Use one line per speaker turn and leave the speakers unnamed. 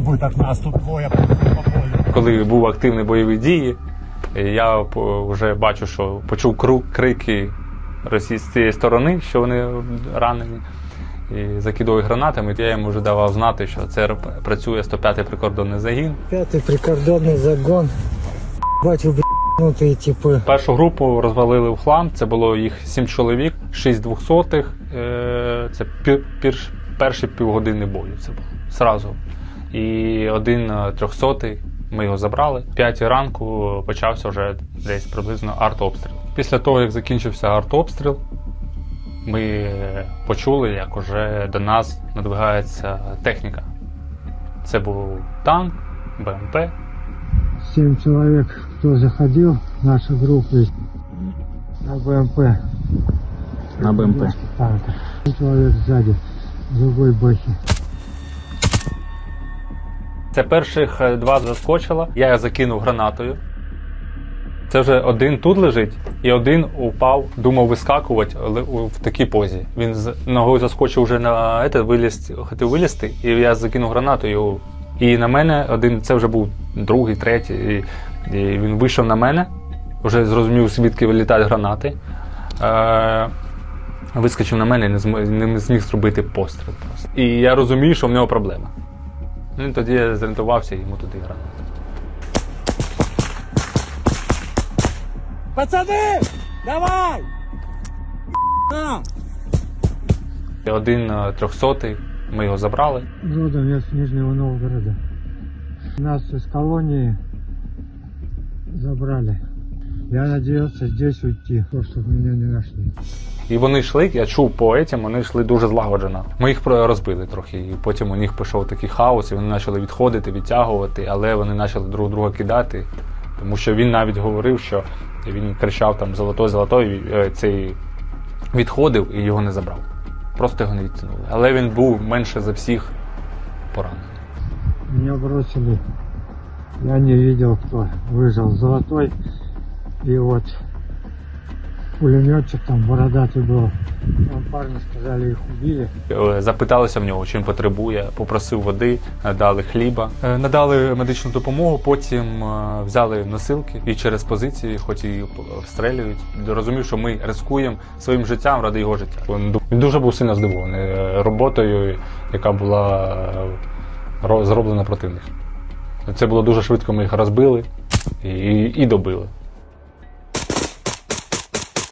Будет так нас тут двое по полю.
Коли був активний бойові дії, я вже бачу, що почув крики з цієї сторони, що вони ранені. І закидую гранатами. Я йому вже давав знати, що це працює 105-й прикордонний загін.
П'ятий прикордонний загон. Бачив б**нутий типи.
Першу групу розвалили в хлам. Це було їх сім чоловік, шість двохсотих. Е, Це пір, пір- перші півгодини бою. Це було зразу. І один е, трьохсотий. Ми його забрали. П'ятій ранку почався вже десь приблизно артобстріл. Після того, як закінчився артобстріл, ми почули, як уже до нас надвигається техніка. Це був танк, БМП,
Семь человек, кто заходил, наша группа есть на БМП.
На БМП.
Человек сзади, в другой бэхе.
Це перших е, два заскочила. Я закинув гранатою. Це вже один тут лежить, і один упав, думав вискакувати але в такій позі. Він з ногою заскочив вже на це, виліз, хотів вилізти, і я закинув гранатою. І на мене один, це вже був другий, третій. І, і він вийшов на мене, вже зрозумів, звідки вилітають гранати. Е, вискочив на мене і не змог, не зміг зробити постріл. Просто. І я розумію, що в нього проблема. Ну, і тоді я зорієнтувався і йому туди грав.
Пацаны, давай!
Один е, трьохсотий, ми його забрали.
Родом я с Нижнего Новгорода. Нас из колонии забрали. Я надеялся здесь уйти, чтобы меня не нашли.
І вони йшли, я чув по етім, вони йшли дуже злагоджено. Ми їх розбили трохи, і потім у них пішов такий хаос, і вони почали відходити, відтягувати, але вони почали друг друга кидати. Тому що він навіть говорив, що він кричав там золотой, золотой, е, цей відходив і його не забрав. Просто його не відтягнули. Але він був менше за всіх поранений.
Меня бросили. Я не видел, кто выжил. Золотой. И вот пулеметчик там бородатый был. Там парни сказали, их убили.
Е, Запиталися в нього, чи він потребує, попросив води, надали хліба, Е, надали медичну допомогу. Потім е, взяли носилки і через позиції, хоч і обстрілюють, розумів, що ми рискуємо своїм життям ради його життя. Він дуже був сильно здивований роботою, яка була зроблена проти них. Це було дуже швидко. Ми їх розбили і, і добили.